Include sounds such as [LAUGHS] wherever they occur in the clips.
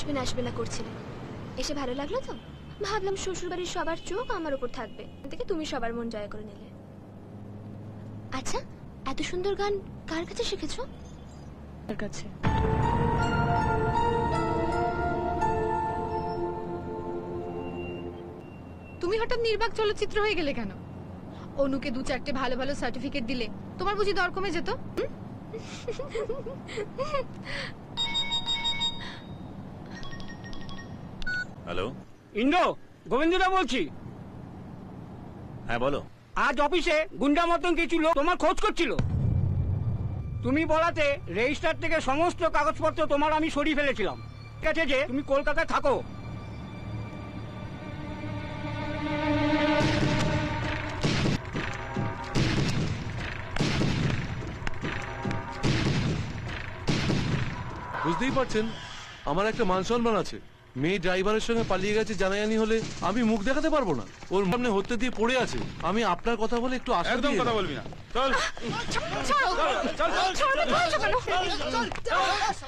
আসবে না আসবে না করছিলে। এসে ভালো লাগল তো? ভাবলাম শ্বশুরবাড়ির সবার চোখ আমার উপর থাকবে। থেকে তুমি সবার মন জয় করে নিলে। আচ্ছা এত সুন্দর গান কার কাছে শিখেছো? তার কাছে? তুমি হঠাৎ নির্বাক চলচ্চিত্র হয়ে গেলে কেন? অনুকে দু চারটে ভালো ভালো সার্টিফিকেট দিলে তোমার বুঝি দর কমে যেত? [LAUGHS] হ্যালো? ইন্দ্র গোবিন্দদা বলছি। হ্যাঁ বলো। আজ অফিসে গুন্ডা মতন কিছু লোক তোমার খোঁজ করছিল। তুমি বলাতে রেজিস্টার থেকে সমস্ত কাগজপত্র তোমার আমি সরিয়ে ফেলেছিলাম। ঠিক আছে যে তুমি কলকাতায় থাকো। বুঝতেই পারছেন আমার একটা মান সম্মান আছে। মেয়ে ড্রাইভারের সঙ্গে পালিয়ে গেছে জানাজানি হলে আমি মুখ দেখাতে পারব না ওর সামনে হতে দিয়ে পড়ে আছে আমি আপনার কথা বলে একটু আশা একদম দিয়ে কথা বলবি না চল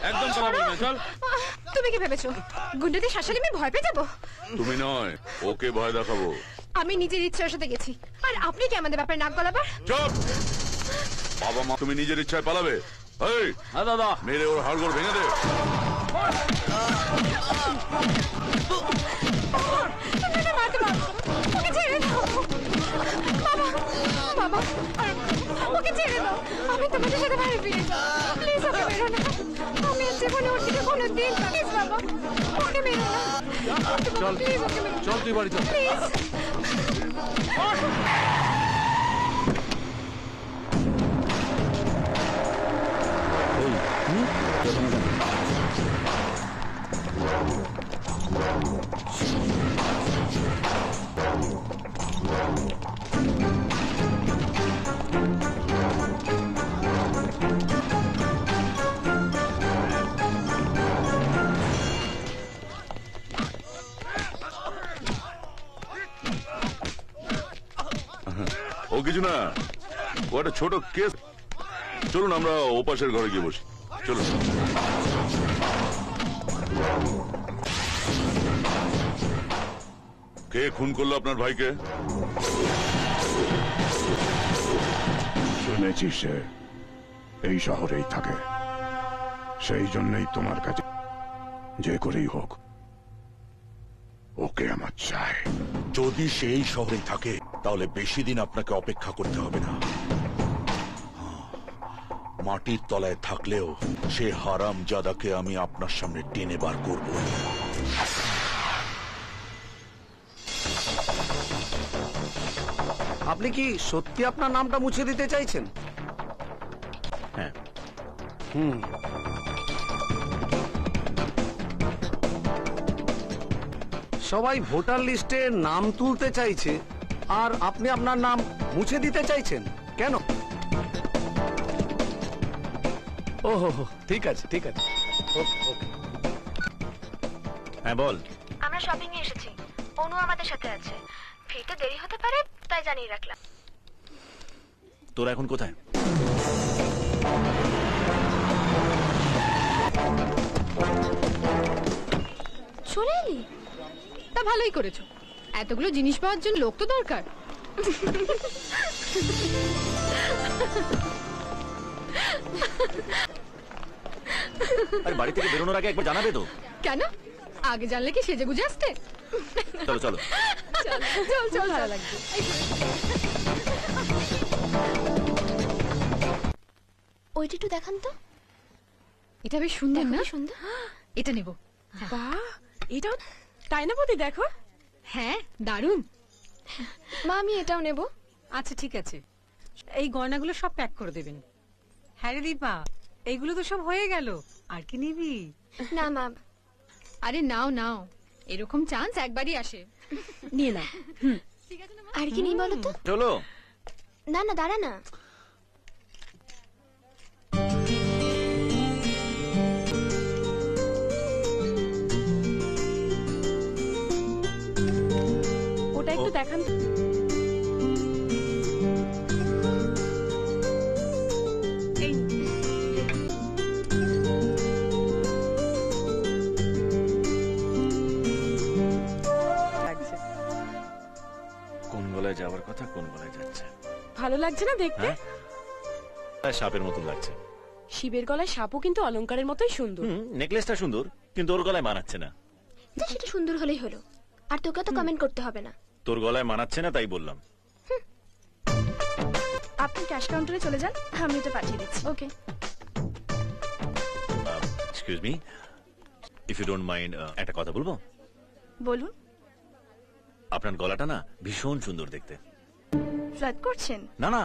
একদম কথা বলবি না চল তুমি কি ভেবেছো গুন্ডাদের শাসনে আমি ভয় পেয়ে যাব তুমি নয় ওকে ভয় দেখাবো আমি নিজের ইচ্ছার সাথে গেছি আর আপনি কি আমাদের ব্যাপারে নাক গলাবার চুপ বাবা মা তুমি নিজের ইচ্ছায় পালাবে এই হ্যাঁ দাদা মেরে ওর হাড়গোড় ভেঙে দে বাবা ওকে ছেড়ে দাও আমি তোমাদের সাথে বাড়ি ফিরে প্লিজ ওকে মেরো না। আমি জীবনে ওর দিকে কোনো দিন প্লিজ বাবা ওকে মেরো না। চল। প্লিজ ওকে মেরো চল। তুই বাড়ি চল প্লিজ কিছু না ও একটা ছোট কেস। চলুন আমরা ওপাশের ঘরে গিয়ে বসি। চলুন। কে খুন করল আপনার ভাইকে? শুনেছি সে এই শহরেই থাকে। সেই জন্যই তোমার কাছে যে করেই হোক ওকে আমার চাই। যদি সেই শহরেই থাকে তাহলে বেশি দিন আপনাকে অপেক্ষা করতে হবে না। মাটির তলায় থাকলেও সে হারাম জাদাকে আমি আপনার সামনে টেনে বার করব। আপনি কি সত্যি আপনার নামটা মুছে দিতে চাইছেন? হ্যাঁ। হুম। সবাই ভোটার লিস্টে নাম তুলতে চাইছে। আর আপনি আপনার নাম মুছে দিতে চাইছেন? কেন? ওহো হো, ঠিক আছে ঠিক আছে। ওকে ওকে হ্যাঁ বল। আমরা শপিং এ এসেছি। অনু আমাদের সাথে আছে। ফিরতে দেরি হতে পারে তাই জানিয়ে রাখলাম। তোরা এখন কোথায়? চলে এলি? তা ভালোই করেছ। এতগুলো জিনিস পাওয়ার জন্য লোক তো দরকার। আরে বাড়ি থেকে বেরোনোর আগে একবার জানাবে তো। কেন? আগে জানলে কি সেজে গুজে আসতে? চলো চলো। চল চল ভালো লাগবে ওইটা একটু দেখান তো। এটা বেশ সুন্দর না? সুন্দর। এটা নেব। বাহ এটাও তাই না বৌদি দেখো। হ্যাঁ দারুণ। মা আমি এটাও নেব। আচ্ছা ঠিক আছে। এই গয়নাগুলো সব প্যাক করে দেবেন। হ্যাঁ রে দীপা এইগুলো তো সব হয়ে গেল। আর কি নিবি? না মা। আরে নাও নাও। এরকম চান্স একবারই আসে। নিয়ে না আর কি নেই বলো তো? চলো। না না দাঁড়া না। দেখান। কোন গলায় যাওয়ার কথা কোন গলায় যাচ্ছে? ভালো লাগছে না দেখতে? হ্যাঁ? হ্যাঁ সাপের মতন লাগছে। শিবের গলায় সাপও কিন্তু অলংকারের মতোই সুন্দর। নেকলেসটা সুন্দর কিন্তু ওর গলায় মানাচ্ছে না। সেটা সুন্দর হলেই হলো। আর তোকে তো কমেন্ট করতে হবে না। তোর গলায় মানাচ্ছে না তাই বললাম। আপনি ক্যাশ কাউন্টারে চলে যান আমি এটা পাঠিয়ে দিচ্ছি। Okay. Excuse me if you don't mind একটা কথা বলব? বলুন। আপনার গলাটা না ভীষণ সুন্দর দেখতে। ফ্ল্যাট করছেন? না না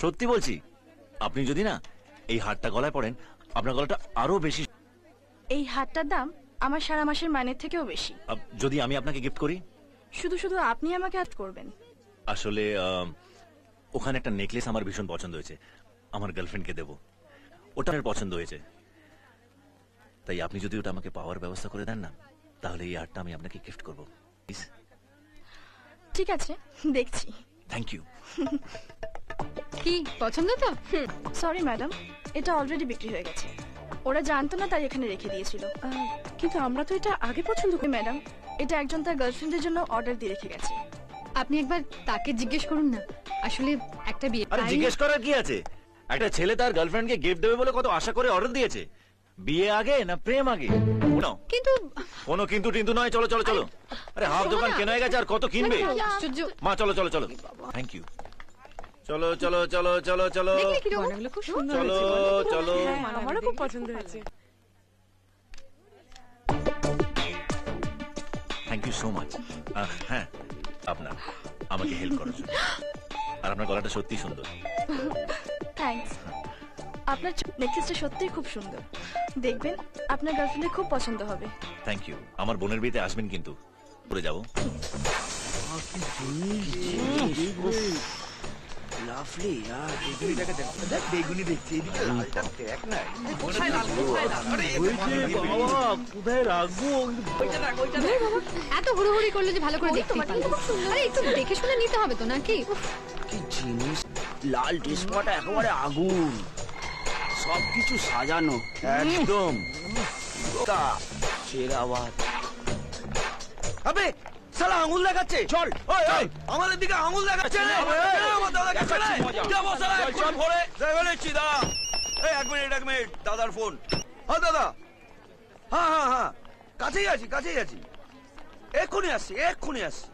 সত্যি বলছি। আপনি যদি না এই হারটা গলায় পড়েন আপনার গলাটা আরও বেশি এই হারটার দাম আমার সারা মাসের মাইনের থেকেও বেশি। যদি আমি আপনাকে গিফট করি? শুধু শুধু আপনি আমাকে আজ করবেন। আসলে ওখানে একটা নেকলেস আমার ভীষণ পছন্দ হয়েছে। আমার গার্লফ্রেন্ডকে দেব। ওটা আমার পছন্দ হয়েছে। তাই আপনি যদি ওটা আমাকে পাওয়ার ব্যবস্থা করে দেন না তাহলে এই আর্টটা আমি আপনাকে গিফট করব। প্লিজ ঠিক আছে দেখছি। থ্যাংক ইউ কি পছন্দ তো? সরি ম্যাডাম এটা অলরেডি বিক্রি হয়ে গেছে। ওরা জানতো না তাই এখানে রেখে দিয়েছিল। কিন্তু আমরা তো এটা আগে পছন্দ করি ম্যাডাম এটা একজন তার গার্লফ্রেন্ডের জন্য অর্ডার দিয়ে রেখে গেছে। আপনি একবার তাকে জিজ্ঞেস করুন না। আসলে একটা বিয়ে আরে জিজ্ঞেস করার কি আছে? একটা ছেলে তার গার্লফ্রেন্ডকে গিফট দেবে বলে কত আশা করে অর্ডার দিয়েছে? বিয়ে আগে না প্রেম আগে? নাও, কিন্তু কোনো কিন্তু টিন্তু নয় চলো চলো চলো। আরে হাফ দোকান কেনা হয়ে গেছে আর কত কিনবে? আশ্চর্য। মা চলো চলো চলো। থ্যাংক ইউ চলো চলো চলো চলো চলো। দেখলে কি গয়নাগুলো খুব সুন্দর চলো হয়েছে চলো। আমারও খুব পছন্দ হয়েছে। সো মাচ হ্যাঁ আপনার আমাকে হেল্প করার জন্য। আর আপনার গলাটা সত্যি সুন্দর। থ্যাঙ্কস আপনার নেকলেসটা সত্যিই খুব সুন্দর। দেখবেন আপনার গার্লফ্রেন্ডের খুব পছন্দ হবে। থ্যাংক ইউ আমার বোনের বিয়েতে আসবেন কিন্তু। পরে যাব। এত হুড়োহুড়ি করলে যে ভালো করে দেখতে আরে একটু দেখে শুনে নিতে হবে তো নাকি? কি জিনিস। লাল ডিসপাটা একেবারে আগুন। সবকিছু সাজানো একদম। আবে সালা আঙুল দেখাচ্ছে। চল। ওই ওই আমাদের দিকে আঙুল দেখাচ্ছে রে। আমার দাদাকে ছেড়ে যাব সালা এখন ভরে দেখে নিচ্ছি দাদা এই এক মিনিট এক মিনিট দাদার ফোন। হ্যাঁ দাদা। হ্যাঁ হ্যাঁ হ্যাঁ। কাছেই আছি কাছেই আছি। এক্ষুনি আসছি এক্ষুনি আসছি।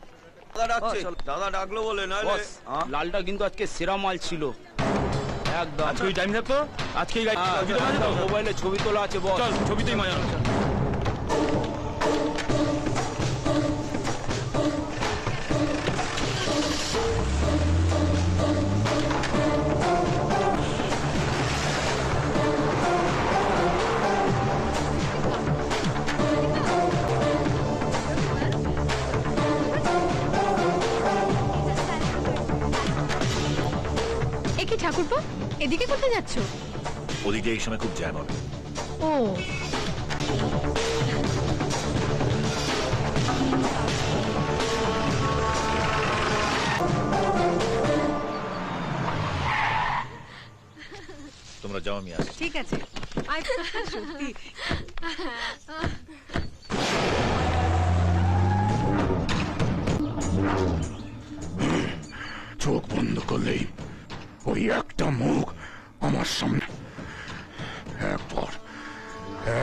দাদা ডাকছে। দাদা ডাকলো বলে নইলে লালটা কিন্তু আজকে সেরা মাল ছিল। একদম। আজকে টাইম থাকতো আজকেই মোবাইলে ছবি তোলা আছে বস। ছবিতেই মজা ঠাকুরপো এদিকে কোথায় যাচ্ছ? ওদিকে এই সময় খুব জ্যাম হবে। ও। তোমরা যাও আমি আসছি। ঠিক আছে। আয়, সত্যি। ওই একটা মুখ আমার সামনে একবার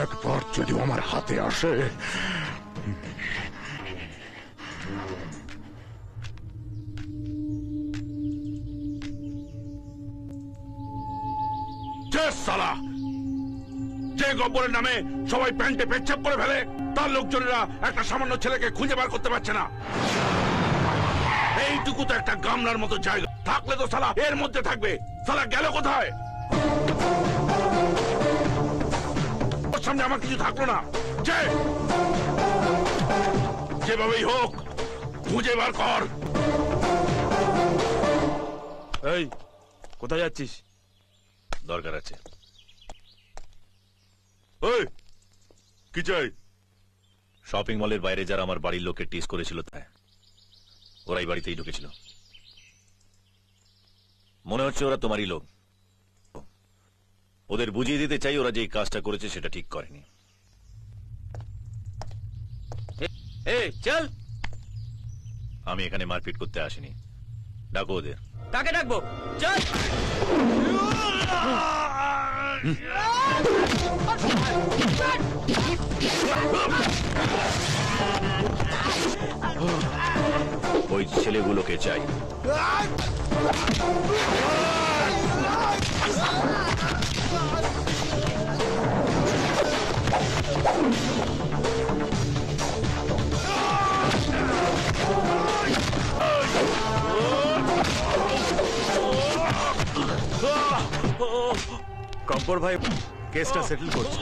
একবার যদি আমার হাতে আসে যে গব্বরের নামে সবাই প্যান্টে পেচ্ছাপ করে ফেলে, তার লোকজনেরা একটা সামান্য ছেলেকে খুঁজে বার করতে পারছে না। এইটুকু তো একটা গামলার মতো জায়গা। থাকলে তো সালা এর মধ্যে থাকবে। সালা গেল কোথায়? ওর সামনে আমার কিছু থাকল না। যে! যেভাবেই হোক খুঁজে বার কর। এই কোথায় যাচ্ছিস? দরকার আছে। এই কি চাই? শপিং মলের বাইরে যারা আমার বাড়ির লোককে টিস করেছিল তাই। ওরা এই বাড়িতেই ঢুকেছিল। মনে হচ্ছে ওরা তোমারই লোক। ওদের বুঝিয়ে দিতে চাই ওরা যে কাজটা করেছে সেটা ঠিক করেনি। এ চল। আমি এখানে মারপিট করতে আসিনি। ডাকো ওদের। কাকে ডাকবো? চল। ওই ছেলেগুলোকে চাই। কম্পর ভাই কেসটা সেটেল করছে।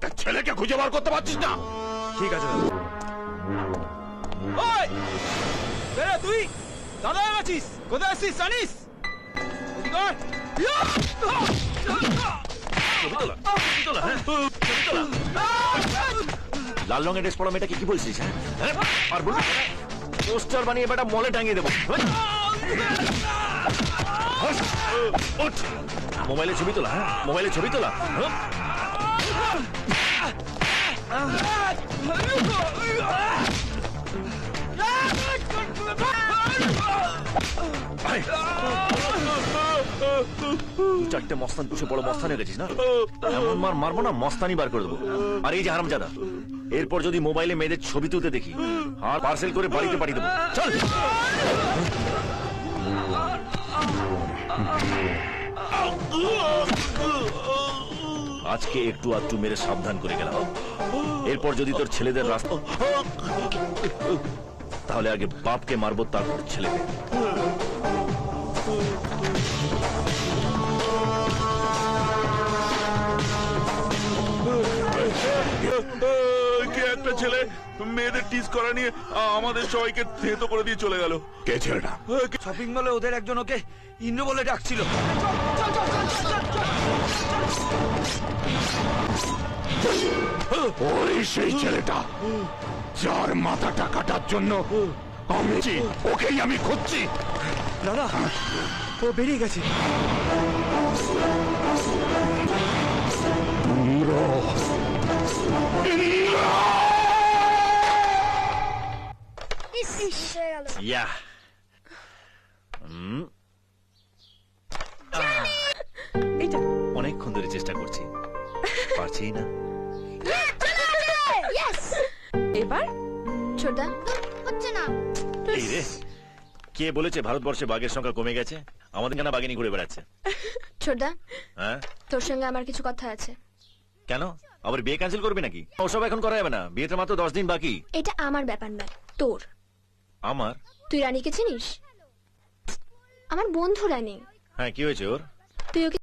তা ছেলেকে খুঁজে বার করতে পারছিস না ঠিক আছে দাদা ওই বেরে তুই দাদা আছিস কোথায় আছিস জানিস! লাল রঙের ড্রেস পড়া মেয়েটাকে কি বলছিস হ্যাঁ? হ্যাঁ? আর পোস্টার বানিয়ে বেটা মলে টাঙিয়ে দেবো হ্যাঁ? মোবাইলে ছবি তোলা হ্যাঁ মোবাইলে ছবি তোলা। চারটে মস্তান পুষে বড় মস্তান গেছিস না? এমন মার মারবো না, মস্তানি বার করে দেবো। আর এই যে হারামজাদা, এরপর যদি মোবাইলে মেয়েদের ছবি তুলতে দেখি, আর পার্সেল করে বাড়িতে পাঠিয়ে দেবো। চল। আজকে একটু আধটু মেরে সাবধান করে গেলাম। এরপর যদি তোর ছেলেদের রাস্তা তাহলে আগে বাপকে মারবো, তারপর ছেলেকে। মেয়েদের টিস করা নিয়ে আমাদের সবাইকে থেতো করে দিয়ে চলে গেল। কে ছেলেটা শপিং মলে ওদের একজন ওকে ইন্দ্র বলে ডাকছিল। ওই সেই ছেলেটা যার মাথাটা কাটার জন্য আমি ওকেই আমি খুঁজছি। দাদা ও বেরিয়ে গেছে। ইন্দ্র! ইন্দ্র! ইয়া হুম। অনেকক্ষণ ধরে চেষ্টা করছি। পারছি না। এবার? ছোটদা হচ্ছে না। এই রে কে বলেছে ভারতবর্ষে বাঘের সংখ্যা কমে গেছে? আমাদের কেন বাঘিনী ঘুরে বেড়াচ্ছে? ছোটদা হ্যাঁ? তোর সঙ্গে আমার কিছু কথা আছে। কেন? আবার বিয়ে ক্যান্সেল করবি নাকি? ওসব এখন করা যাবে না। বিয়েতে মাত্র দশ দিন বাকি। এটা আমার ব্যাপার নয় তোর। আমার। তুই রানীকে চিনিস? আমার বন্ধু রানী হ্যাঁ কি হয়েছে ওর? তুই ওকে